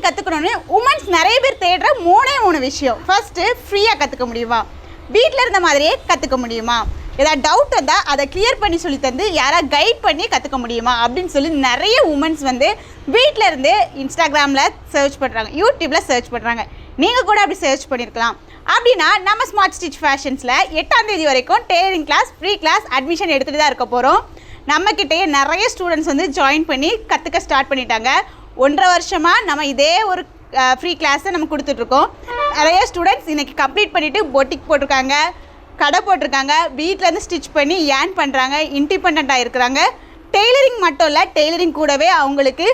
Tailoring கற்றுக்கணும்னு women's நிறைய பேர் தேடுற மூணே மூணு விஷயம். ஃபர்ஸ்ட்டு ஃப்ரீயாக கற்றுக்க முடியுமா? வீட்டில் இருந்த மாதிரியே கற்றுக்க முடியுமா? ஏதாவது டவுட் வந்தால் அதை கிளியர் பண்ணி சொல்லி தந்து யாராவது கைட் பண்ணி கற்றுக்க முடியுமா? அப்படின்னு சொல்லி நிறைய உமன்ஸ் வந்து வீட்டில் இருந்து இன்ஸ்டாகிராமில் சர்ச் பண்ணுறாங்க யூடியூப்பில் சர்ச் பண்ணுறாங்க நீங்கள் கூட அப்படி சர்ச் பண்ணியிருக்கலாம் அப்படின்னா நம்ம ஸ்மார்ட் ஸ்டிச் ஃபேஷன்ஸில் எட்டாம் தேதி வரைக்கும் tailoring class free class admission எடுத்துகிட்டு தான் இருக்க போகிறோம் நம்மக்கிட்டேயே நிறைய ஸ்டூடெண்ட்ஸ் வந்து ஜாயின் பண்ணி கற்றுக்க ஸ்டார்ட் பண்ணிட்டாங்க. ஒன்றரை வருஷமாக நம்ம இதே ஒரு ஃப்ரீ கிளாஸை நம்ம கொடுத்துட்ருக்கோம். நிறைய ஸ்டூடெண்ட்ஸ் இன்றைக்கி கம்ப்ளீட் பண்ணிவிட்டு பொட்டிக் போட்டிருக்காங்க கடை போட்டிருக்காங்க வீட்டிலேருந்து ஸ்டிச் பண்ணி ஏர்ன் பண்ணுறாங்க இண்டிபெண்ட்டாக இருக்கிறாங்க. டெய்லரிங் மட்டும் இல்லை டெய்லரிங் கூடவே அவங்களுக்கு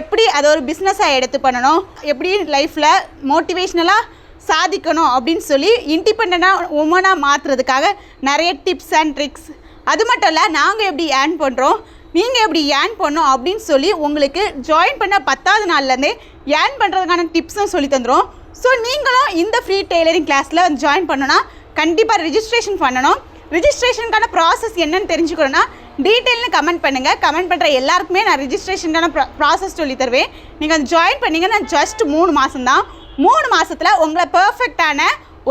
எப்படி அதை ஒரு பிஸ்னஸாக எடுத்து பண்ணணும் எப்படி லைஃப்பில் மோட்டிவேஷ்னலாக சாதிக்கணும் அப்படின்னு சொல்லி இண்டிபெண்ட்டாக உமனாக மாற்றுறதுக்காக நிறைய டிப்ஸ் அண்ட் ட்ரிக்ஸ் அது மட்டும் இல்லை நாங்கள் எப்படி ஏர்ன் பண்ணுறோம் நீங்கள் எப்படி ஏர்ன் பண்ணோம் அப்படின்னு சொல்லி உங்களுக்கு ஜாயின் பண்ண பத்தாவது நாள்லேருந்தே ஏர்ன் பண்ணுறதுக்கான டிப்ஸும் சொல்லி தந்துடும் ஸோ நீங்களும் இந்த ஃப்ரீ டெய்லரிங் கிளாஸில் ஜாயின் பண்ணணும்னா கண்டிப்பாக ரிஜிஸ்ட்ரேஷன் பண்ணணும். ரிஜிஸ்ட்ரேஷனுக்கான ப்ராசஸ் என்னன்னு தெரிஞ்சுக்கணும்னா டீட்டெயில்னு கமெண்ட் பண்ணுங்கள் கமெண்ட் பண்ணுற எல்லாருக்குமே நான் ரிஜிஸ்ட்ரேஷனுக்கான ப்ராசஸ் சொல்லி தருவேன். நீங்கள் அது ஜாயின் பண்ணீங்கன்னா ஜஸ்ட் மூணு மாதம்தான் மூணு மாதத்தில் உங்களை பர்ஃபெக்டான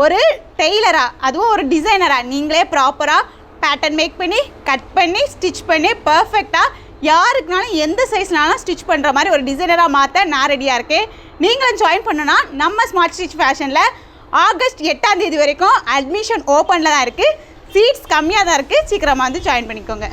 ஒரு டெய்லராக அதுவும் ஒரு டிசைனராக நீங்களே ப்ராப்பராக பேட்டர்ன் மேக் பண்ணி கட் பண்ணி ஸ்டிச் பண்ணி பர்ஃபெக்டாக யாருக்குனாலும் எந்த சைஸ்னாலும் ஸ்டிச் பண்ணுற மாதிரி ஒரு டிசைனராக மாற்ற நான் ரெடியாக இருக்கேன். நீங்களும் ஜாயின் பண்ணணும்னா நம்ம ஸ்மார்ட் ஸ்டிச் ஃபேஷனில் ஆகஸ்ட் எட்டாம் தேதி வரைக்கும் அட்மிஷன் ஓப்பனில் தான் இருக்குது சீட்ஸ் கம்மியாக தான் இருக்குது சீக்கிரமாக வந்து ஜாயின் பண்ணிக்கோங்க.